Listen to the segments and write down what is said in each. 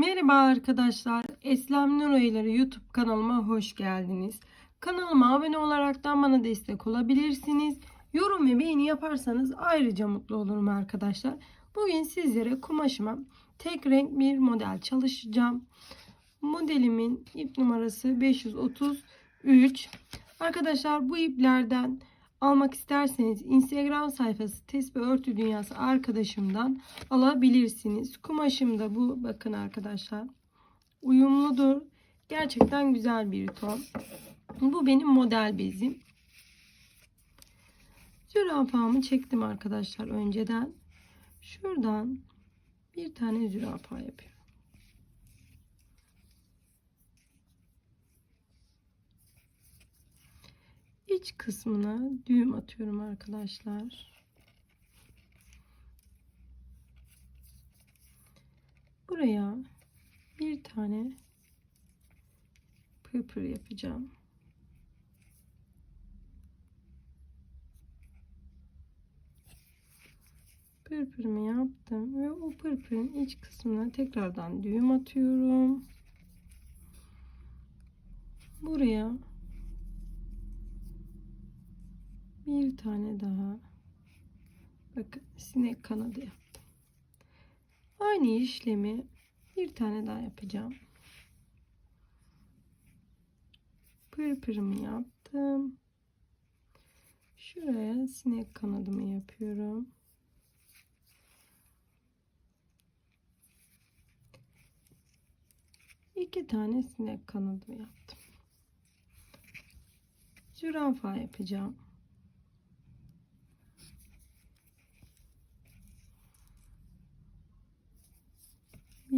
Merhaba arkadaşlar. Eslem Nur Oyları YouTube kanalıma hoş geldiniz. Kanalıma abone olaraktan bana destek olabilirsiniz. Yorum ve beğeni yaparsanız ayrıca mutlu olurum arkadaşlar. Bugün sizlere kumaşıma tek renk bir model çalışacağım. Modelimin ip numarası 533. Arkadaşlar bu iplerden almak isterseniz Instagram sayfası Tesbih Örtü Dünyası arkadaşımdan alabilirsiniz. Kumaşım da bu. Bakın arkadaşlar. Uyumludur. Gerçekten güzel bir ton. Bu benim model bezim. Zürafamı çektim arkadaşlar önceden. Şuradan bir tane zürafa yapıyorum. İç kısmına düğüm atıyorum arkadaşlar. Buraya bir tane pırpır yapacağım. Pırpırımı yaptım ve o pırpırın iç kısmına tekrardan düğüm atıyorum. Buraya bir tane daha bakın sinek kanadı yaptım. Aynı işlemi bir tane daha yapacağım. Pırpırımı yaptım. Şuraya sinek kanadımı yapıyorum. İki tane sinek kanadı yaptım. Zürafa yapacağım.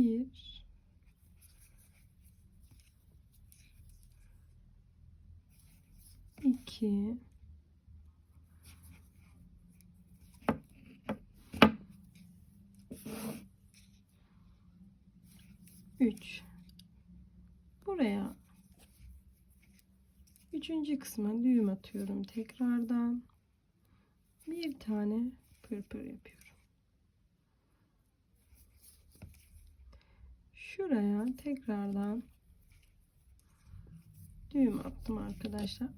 Bir. iki, Üç. Buraya üçüncü kısma düğüm atıyorum tekrardan. Bir tane pırpır yapıyorum. Şuraya tekrardan düğüm attım arkadaşlar.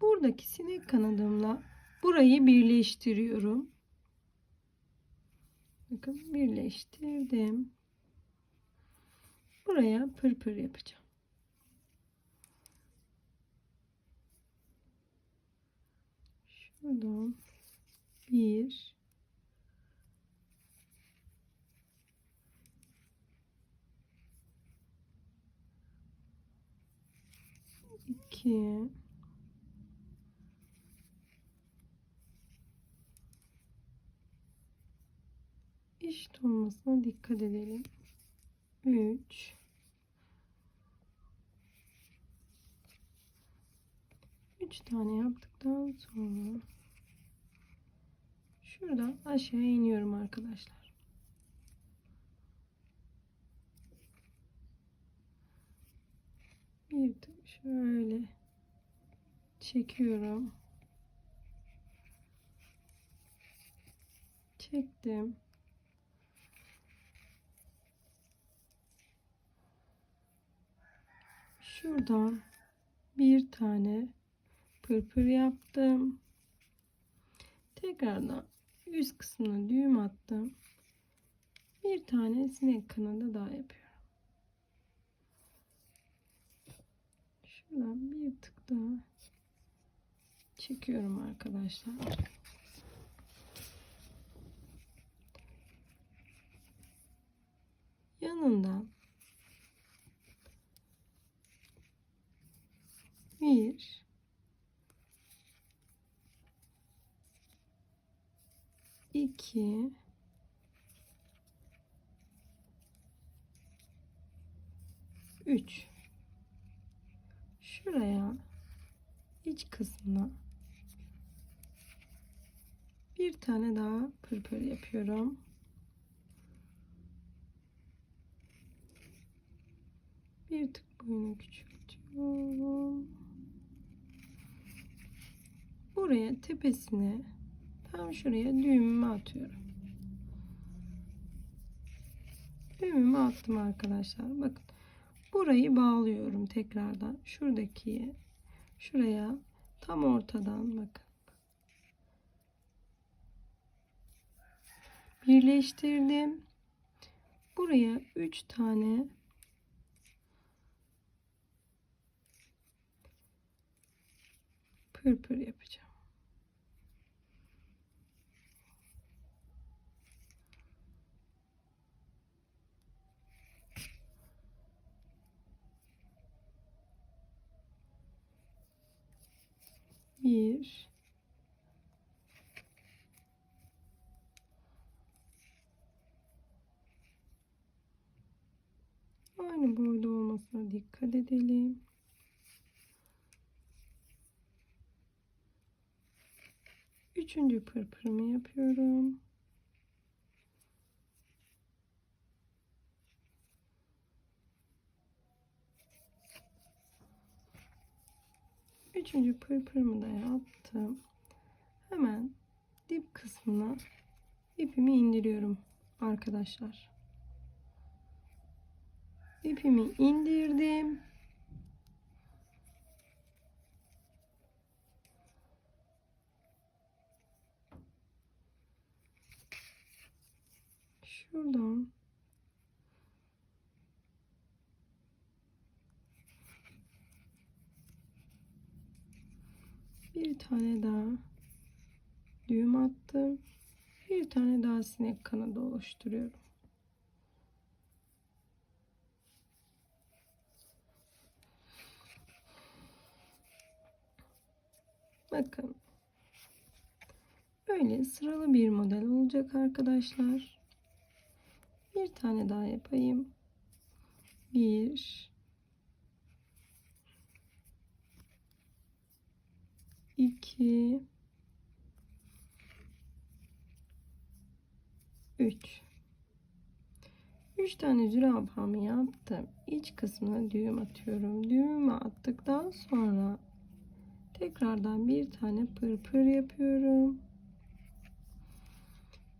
Buradaki sinek kanadımla burayı birleştiriyorum. Bakın birleştirdim. Buraya pırpır yapacağım. Şuradan bir 2 eşit olmasına dikkat edelim. 3 3 tane yaptıktan sonra şuradan aşağı iniyorum arkadaşlar. Bir şöyle çekiyorum. Çektim. Şuradan bir tane pırpır yaptım. Tekrardan üst kısmına düğüm attım. Bir tane sinek kanadı daha yapıyorum. Şuradan bir tık daha çekiyorum arkadaşlar. Yanından bir iki üç şuraya iç kısmına bir tane daha pırpır yapıyorum. Bir tık boyunu küçültüyorum. Buraya tepesine tam şuraya düğümümü atıyorum. düğümümü attım arkadaşlar. Bakın burayı bağlıyorum tekrardan. Şuradaki şuraya tam ortadan bakın. Birleştirdim. Buraya 3 tane pırpır yapacağım. Bir. Aynı boyda olmasına dikkat edelim. Üçüncü pırpırımı yapıyorum. Üçüncü pırpırımı da yaptım. Hemen dip kısmına ipimi indiriyorum arkadaşlar. İpimi indirdim. Şuradan bir tane daha düğüm attım. Bir tane daha sinek kanadı oluşturuyorum. Bakın. Böyle sıralı bir model olacak arkadaşlar. Bir tane daha yapayım. Bir. İki, Üç. Üç tane zürafamı yaptım. İç kısmına düğüm atıyorum. Düğümü attıktan sonra tekrardan bir tane pırpır yapıyorum.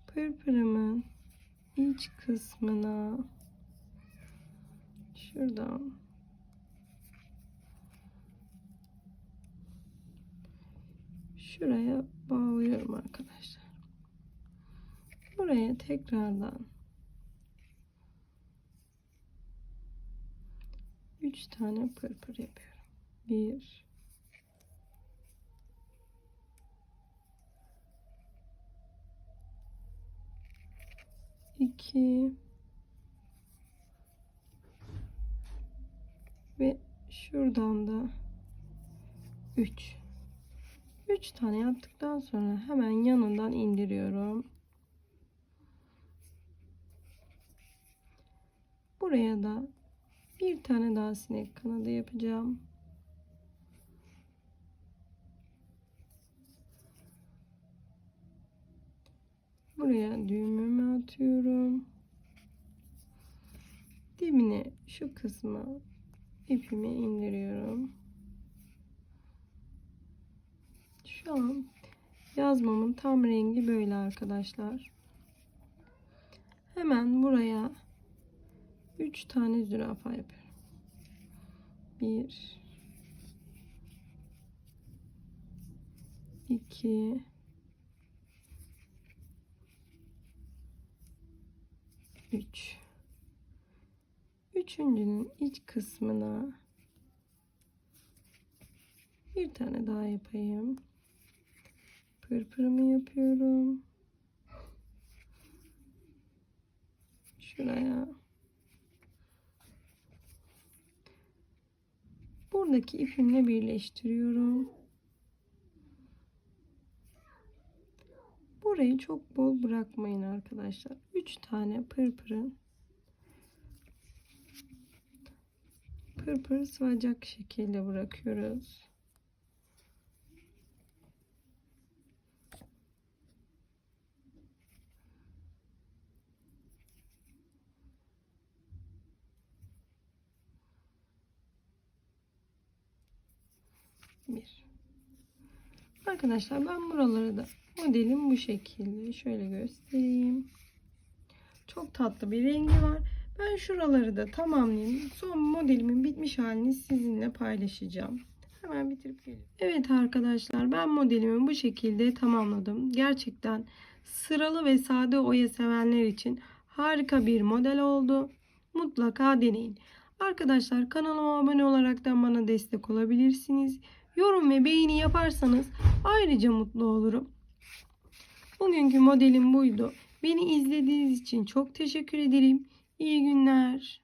Pırpırımın iç kısmına şuradan şuraya bağlıyorum arkadaşlar. Buraya tekrardan 3 tane pırpır yapıyorum. 1 2 ve şuradan da 3 3 tane yaptıktan sonra hemen yanından indiriyorum. Buraya da bir tane daha sinek kanadı yapacağım. Buraya düğümümü atıyorum. Dibine şu kısma ipimi indiriyorum. An yazmamın tam rengi böyle arkadaşlar. Hemen buraya 3 tane zürafa yapıyorum. 1 2 3 Üçüncünün iç kısmına bir tane daha yapayım. Pırpırımı yapıyorum. Şuraya. Buradaki ipimle birleştiriyorum. Burayı çok bol bırakmayın arkadaşlar. 3 tane pırpırın pırpır sıvacak şekilde bırakıyoruz. Bir. Arkadaşlar ben buraları da modelim bu şekilde. Şöyle göstereyim. Çok tatlı bir rengi var. Ben şuraları da tamamlayayım. Son modelimin bitmiş halini sizinle paylaşacağım. Hemen bitirip geliyorum. Evet arkadaşlar ben modelimi bu şekilde tamamladım. Gerçekten sıralı ve sade oya sevenler için harika bir model oldu. Mutlaka deneyin. Arkadaşlar kanalıma abone olaraktan bana destek olabilirsiniz. Yorum ve beğeni yaparsanız ayrıca mutlu olurum. Bugünkü modelim buydu. Beni izlediğiniz için çok teşekkür ederim. İyi günler.